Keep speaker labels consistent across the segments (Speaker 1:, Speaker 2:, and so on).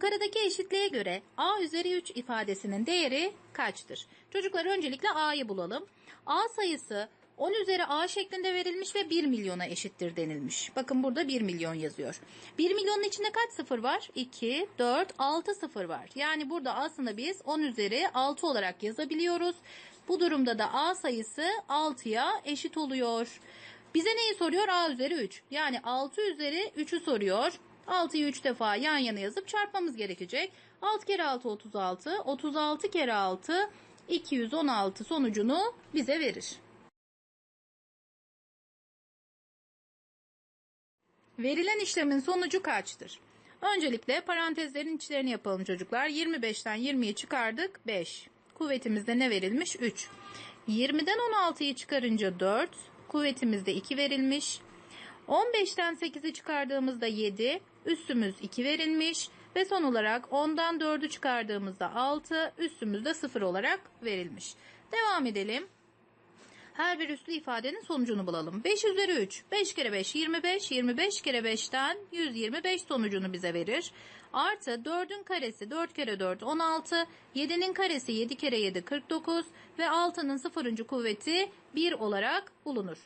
Speaker 1: Yukarıdaki eşitliğe göre a üzeri 3 ifadesinin değeri kaçtır? Çocuklar öncelikle a'yı bulalım. a sayısı 10 üzeri a şeklinde verilmiş ve 1 milyona eşittir denilmiş. Bakın burada 1 milyon yazıyor. 1 milyonun içinde kaç sıfır var? 2, 4, 6 sıfır var. Yani burada aslında biz 10 üzeri 6 olarak yazabiliyoruz. Bu durumda da a sayısı 6'ya eşit oluyor. Bize neyi soruyor? a üzeri 3. Yani 6 üzeri 3'ü soruyor. 6'yı 3 defa yan yana yazıp çarpmamız gerekecek. 6 kere 6 36. 36 kere 6 216 sonucunu bize verir. Verilen işlemin sonucu kaçtır? Öncelikle parantezlerin içlerini yapalım çocuklar. 25'ten 20'yi çıkardık 5. Kuvvetimizde ne verilmiş? 3. 20'den 16'yı çıkarınca 4. Kuvvetimizde 2 verilmiş. 15'ten 8'i çıkardığımızda 7. Üstümüz 2 verilmiş. Ve son olarak 10'dan 4'ü çıkardığımızda 6. Üstümüzde 0 olarak verilmiş. Devam edelim. Her bir üslü ifadenin sonucunu bulalım. 5 üzeri 3. 5 kere 5 25. 25 kere 5'ten 125 sonucunu bize verir. Artı 4'ün karesi 4 kere 4 16. 7'nin karesi 7 kere 7 49. Ve 6'nın sıfırıncı kuvveti 1 olarak bulunur.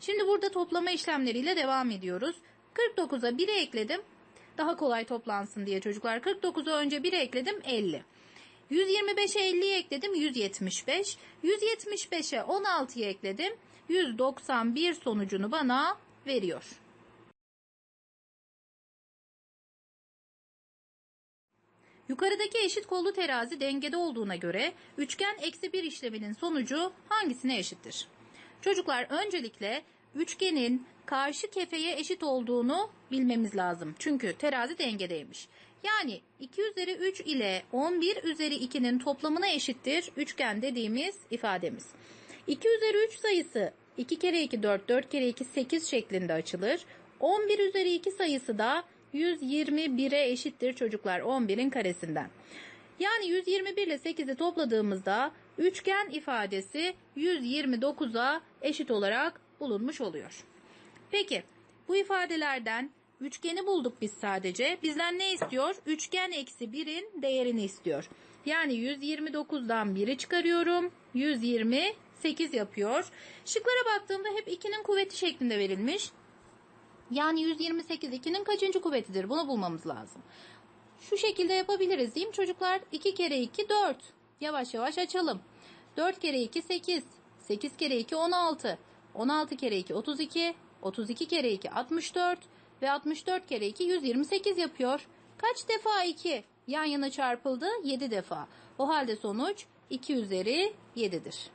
Speaker 1: Şimdi burada toplama işlemleriyle devam ediyoruz. 49'a 1'i ekledim. Daha kolay toplansın diye çocuklar. 49'a önce 1'i ekledim 50. 125'e 50'yi ekledim 175. 175'e 16'yı ekledim. 191 sonucunu bana veriyor. Yukarıdaki eşit kollu terazi dengede olduğuna göre üçgen eksi 1 işleminin sonucu hangisine eşittir? Çocuklar öncelikle üçgenin karşı kefeye eşit olduğunu bilmemiz lazım. Çünkü terazi dengedeymiş. Yani 2 üzeri 3 ile 11 üzeri 2'nin toplamına eşittir üçgen dediğimiz ifademiz. 2 üzeri 3 sayısı 2 kere 2 4, 4 kere 2 8 şeklinde açılır. 11 üzeri 2 sayısı da 121'e eşittir çocuklar 11'in karesinden. Yani 121 ile 8'i topladığımızda üçgen ifadesi 129'a eşit olarak bulunmuş oluyor. Peki bu ifadelerden üçgeni bulduk biz sadece. Bizden ne istiyor? Üçgen eksi 1'in değerini istiyor. Yani 129'dan 1'i çıkarıyorum. 128 yapıyor. Şıklara baktığımda hep 2'nin kuvveti şeklinde verilmiş. Yani 128 2'nin kaçıncı kuvvetidir? Bunu bulmamız lazım. Şu şekilde yapabiliriz mi çocuklar? 2 kere 2 4. Yavaş yavaş açalım. 4 kere 2 8. 8 kere 2 16. 16 kere 2 32. 32 kere 2 64. Ve 64 kere 2 128 yapıyor. Kaç defa 2 yan yana çarpıldı? 7 defa. O halde sonuç 2 üzeri 7'dir.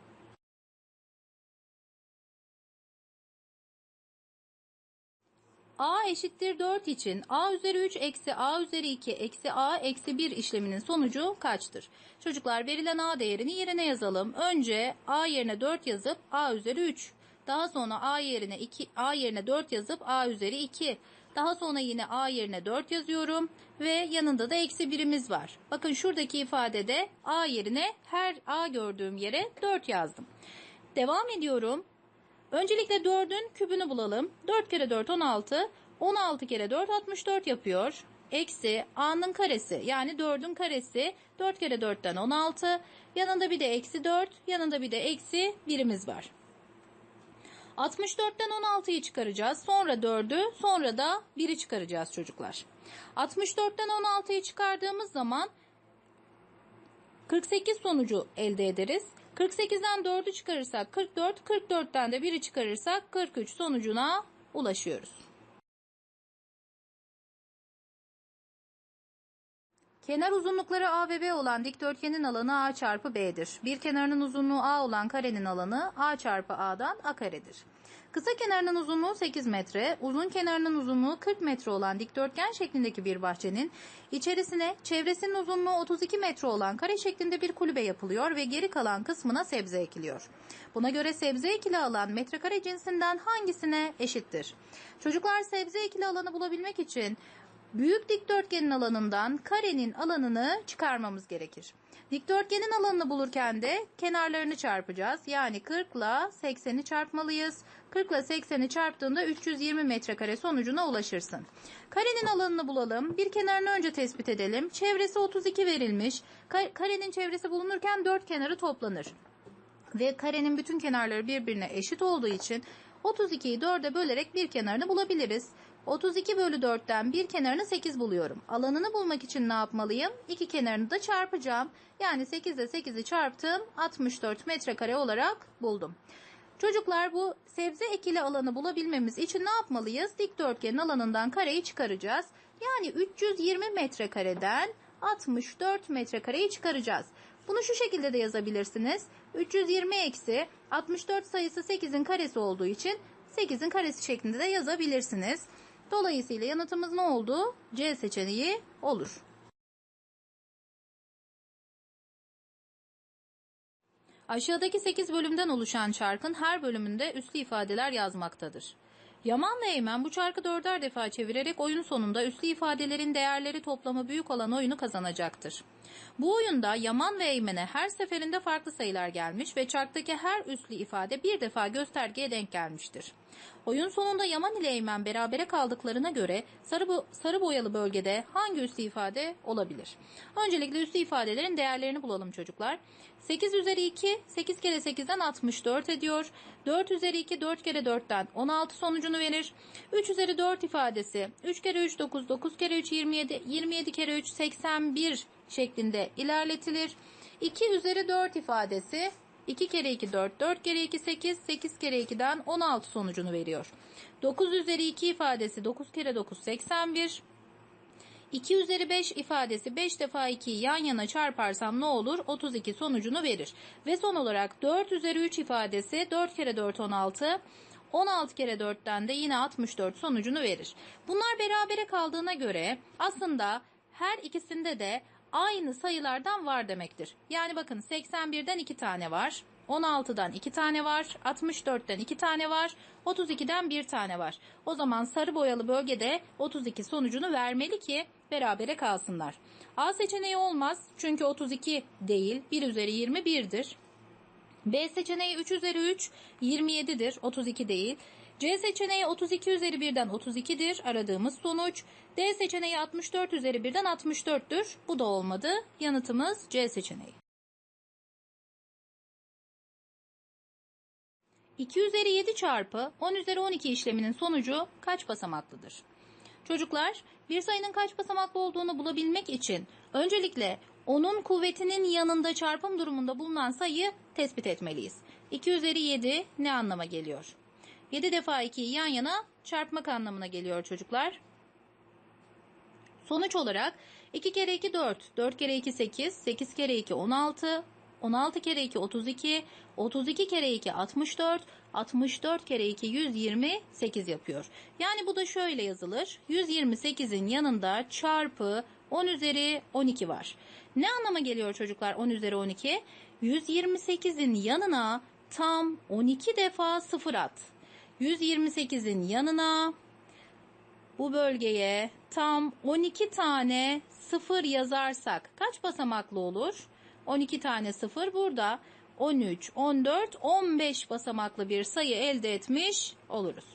Speaker 1: a eşittir 4 için a üzeri 3 eksi a üzeri 2 eksi a eksi 1 işleminin sonucu kaçtır? Çocuklar verilen a değerini yerine yazalım. Önce a yerine 4 yazıp a üzeri 3. Daha sonra a yerine 2 a yerine 4 yazıp a üzeri 2. Daha sonra yine a yerine 4 yazıyorum ve yanında da eksi birimiz var. Bakın şuradaki ifadede a yerine her a gördüğüm yere 4 yazdım. Devam ediyorum. Öncelikle 4'ün kübünü bulalım. 4 kere 4 16. 16 kere 4 64 yapıyor. Eksi a'nın karesi yani 4'ün karesi 4 kere 4'ten 16. Yanında bir de eksi 4. Yanında bir de eksi birimiz var. 64'ten 16'yı çıkaracağız. Sonra 4'ü sonra da 1'i çıkaracağız çocuklar. 64'ten 16'yı çıkardığımız zaman 48 sonucu elde ederiz. 48'den 4'ü çıkarırsak 44, 44'ten de 1'i çıkarırsak 43 sonucuna ulaşıyoruz. Kenar uzunlukları A ve B olan dikdörtgenin alanı A çarpı B'dir. Bir kenarının uzunluğu A olan karenin alanı A çarpı A'dan A karedir. Kısa kenarının uzunluğu 8 metre, uzun kenarının uzunluğu 40 metre olan dikdörtgen şeklindeki bir bahçenin içerisine çevresinin uzunluğu 32 metre olan kare şeklinde bir kulübe yapılıyor ve geri kalan kısmına sebze ekiliyor. Buna göre sebze ekili alan metrekare cinsinden hangisine eşittir? Çocuklar sebze ekili alanı bulabilmek için Büyük dikdörtgenin alanından karenin alanını çıkarmamız gerekir. Dikdörtgenin alanını bulurken de kenarlarını çarpacağız. Yani 40 ile 80'i çarpmalıyız. 40 ile 80'i çarptığında 320 metrekare sonucuna ulaşırsın. Karenin alanını bulalım. Bir kenarını önce tespit edelim. Çevresi 32 verilmiş. Ka- Karenin çevresi bulunurken 4 kenarı toplanır. Ve karenin bütün kenarları birbirine eşit olduğu için 32'yi 4'e bölerek bir kenarını bulabiliriz. 32 bölü 4'ten bir kenarını 8 buluyorum. Alanını bulmak için ne yapmalıyım? İki kenarını da çarpacağım. Yani 8 ile 8'i çarptım 64 metrekare olarak buldum. Çocuklar bu sebze ekili alanı bulabilmemiz için ne yapmalıyız? Dikdörtgenin alanından kareyi çıkaracağız. Yani 320 metrekareden 64 metrekareyi çıkaracağız. Bunu şu şekilde de yazabilirsiniz. 320 eksi 64 sayısı 8'in karesi olduğu için 8'in karesi şeklinde de yazabilirsiniz. Dolayısıyla yanıtımız ne oldu? C seçeneği olur. Aşağıdaki 8 bölümden oluşan çarkın her bölümünde üslü ifadeler yazmaktadır. Yaman ve Eymen bu çarkı dörder defa çevirerek oyun sonunda üslü ifadelerin değerleri toplamı büyük olan oyunu kazanacaktır. Bu oyunda Yaman ve Eymen'e her seferinde farklı sayılar gelmiş ve çarktaki her üslü ifade bir defa göstergeye denk gelmiştir. Oyun sonunda Yaman ile Eymen berabere kaldıklarına göre sarı, bo- sarı boyalı bölgede hangi üslü ifade olabilir? Öncelikle üslü ifadelerin değerlerini bulalım çocuklar. 8 üzeri 2, 8 kere 8'den 64 ediyor. 4 üzeri 2, 4 kere 4'ten 16 sonucunu verir. 3 üzeri 4 ifadesi 3 kere 3, 9, 9 kere 3, 27, 27 kere 3, 81 şeklinde ilerletilir. 2 üzeri 4 ifadesi 2 kere 2 4, 4 kere 2 8, 8 kere 2'den 16 sonucunu veriyor. 9 üzeri 2 ifadesi 9 kere 9 81. 2 üzeri 5 ifadesi 5 defa 2'yi yan yana çarparsam ne olur? 32 sonucunu verir. Ve son olarak 4 üzeri 3 ifadesi 4 kere 4 16. 16 kere 4'ten de yine 64 sonucunu verir. Bunlar berabere kaldığına göre aslında her ikisinde de aynı sayılardan var demektir. Yani bakın 81'den 2 tane var. 16'dan 2 tane var, 64'ten 2 tane var, 32'den 1 tane var. O zaman sarı boyalı bölgede 32 sonucunu vermeli ki berabere kalsınlar. A seçeneği olmaz çünkü 32 değil, 1 üzeri 21'dir. B seçeneği 3 üzeri 3 27'dir 32 değil. C seçeneği 32 üzeri 1'den 32'dir aradığımız sonuç. D seçeneği 64 üzeri 1'den 64'tür. Bu da olmadı. Yanıtımız C seçeneği. 2 üzeri 7 çarpı 10 üzeri 12 işleminin sonucu kaç basamaklıdır? Çocuklar bir sayının kaç basamaklı olduğunu bulabilmek için öncelikle onun kuvvetinin yanında çarpım durumunda bulunan sayıyı tespit etmeliyiz. 2 üzeri 7 ne anlama geliyor? 7 defa 2'yi yan yana çarpmak anlamına geliyor çocuklar. Sonuç olarak 2 kere 2 4, 4 kere 2 8, 8 kere 2 16, 16 kere 2 32, 32 kere 2 64, 64 kere 2 128 yapıyor. Yani bu da şöyle yazılır. 128'in yanında çarpı 10 üzeri 12 var. Ne anlama geliyor çocuklar 10 üzeri 12? 128'in yanına tam 12 defa sıfır at. 128'in yanına bu bölgeye tam 12 tane sıfır yazarsak kaç basamaklı olur? 12 tane sıfır burada 13, 14, 15 basamaklı bir sayı elde etmiş oluruz.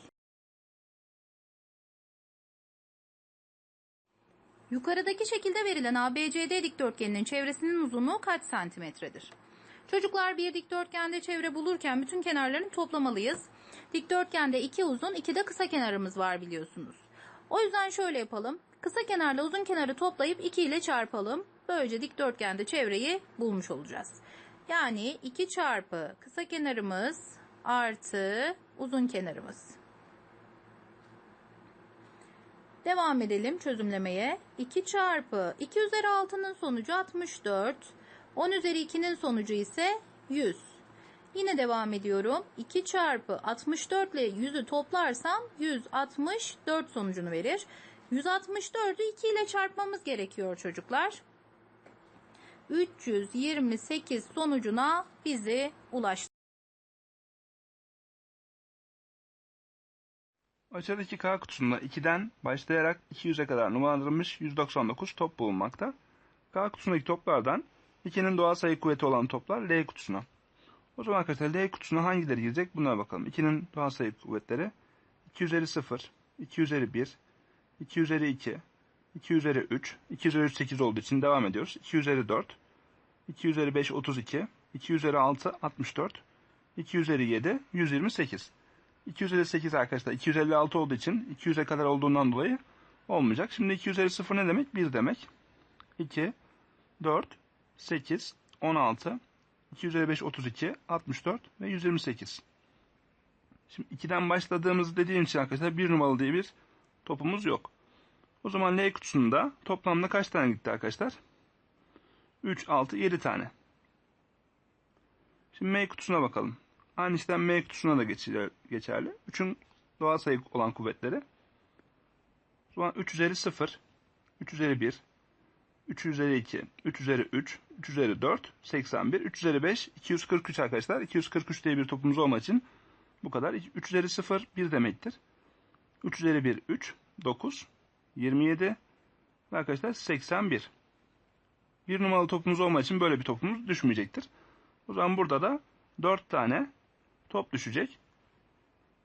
Speaker 1: Yukarıdaki şekilde verilen ABCD dikdörtgeninin çevresinin uzunluğu kaç santimetredir? Çocuklar bir dikdörtgende çevre bulurken bütün kenarlarını toplamalıyız. Dikdörtgende iki uzun, iki de kısa kenarımız var biliyorsunuz. O yüzden şöyle yapalım. Kısa kenarla uzun kenarı toplayıp 2 ile çarpalım. Böylece dikdörtgende çevreyi bulmuş olacağız. Yani 2 çarpı kısa kenarımız artı uzun kenarımız. Devam edelim çözümlemeye. 2 çarpı 2 üzeri 6'nın sonucu 64. 10 üzeri 2'nin sonucu ise 100. Yine devam ediyorum. 2 çarpı 64 ile 100'ü toplarsam 164 sonucunu verir. 164'ü 2 ile çarpmamız gerekiyor çocuklar. 328 sonucuna bizi ulaştı.
Speaker 2: Aşağıdaki K kutusunda 2'den başlayarak 200'e kadar numaralandırılmış 199 top bulunmakta. K kutusundaki toplardan 2'nin doğal sayı kuvveti olan toplar L kutusuna. O zaman arkadaşlar L kutusuna hangileri girecek bunlara bakalım. 2'nin doğal sayı kuvvetleri 2 üzeri 0, 2 üzeri 1, 2 üzeri 2, 2 üzeri 3, 2 üzeri 3 8 olduğu için devam ediyoruz. 2 üzeri 4, 2 üzeri 5 32, 2 üzeri 6 64, 2 üzeri 7 128. 258 arkadaşlar 256 olduğu için 200'e kadar olduğundan dolayı olmayacak. Şimdi 2 üzeri 0 ne demek? 1 demek. 2, 4, 8, 16, 2 üzeri 5 32, 64 ve 128. Şimdi 2'den başladığımız dediğim için arkadaşlar 1 numaralı diye bir topumuz yok. O zaman L kutusunda toplamda kaç tane gitti arkadaşlar? 3, 6, 7 tane. Şimdi M kutusuna bakalım. Aynı işlem M kutusuna da geçer- geçerli. 3'ün doğal sayı olan kuvvetleri. O zaman 3 üzeri 0, 3 üzeri 1, 3 üzeri 2, 3 üzeri 3, 3 üzeri 4, 81, 3 üzeri 5, 243 arkadaşlar. 243 diye bir topumuz olmadığı için bu kadar. 3 üzeri 0, 1 demektir. 3 üzeri 1, 3, 9, 27 ve arkadaşlar 81. Bir numaralı topumuz olmadığı için böyle bir topumuz düşmeyecektir. O zaman burada da 4 tane top düşecek.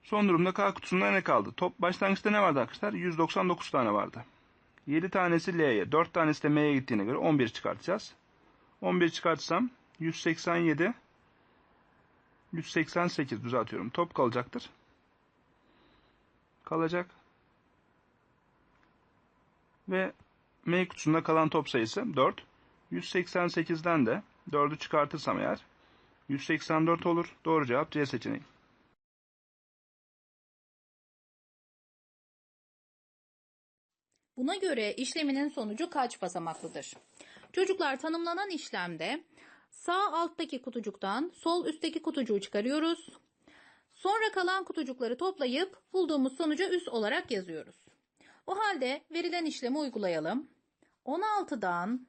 Speaker 2: Son durumda K kutusunda ne kaldı? Top başlangıçta ne vardı arkadaşlar? 199 tane vardı. 7 tanesi L'ye, 4 tanesi de M'ye gittiğine göre 11 çıkartacağız. 11 çıkartsam 187 188 düzeltiyorum. Top kalacaktır. Kalacak. Ve M kutusunda kalan top sayısı 4. 188'den de 4'ü çıkartırsam eğer 184 olur. Doğru cevap C seçeneği.
Speaker 1: Buna göre işleminin sonucu kaç basamaklıdır? Çocuklar tanımlanan işlemde sağ alttaki kutucuktan sol üstteki kutucuğu çıkarıyoruz. Sonra kalan kutucukları toplayıp bulduğumuz sonucu üst olarak yazıyoruz. O halde verilen işlemi uygulayalım. 16'dan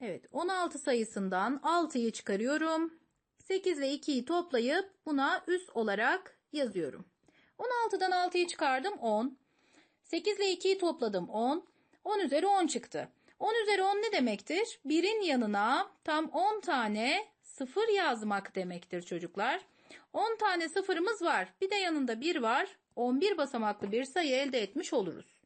Speaker 1: Evet 16 sayısından 6'yı çıkarıyorum. 8 ve 2'yi toplayıp buna üst olarak yazıyorum. 16'dan 6'yı çıkardım 10. 8 ile 2'yi topladım 10. 10 üzeri 10 çıktı. 10 üzeri 10 ne demektir? 1'in yanına tam 10 tane sıfır yazmak demektir çocuklar. 10 tane sıfırımız var. Bir de yanında 1 var. 11 basamaklı bir sayı elde etmiş oluruz.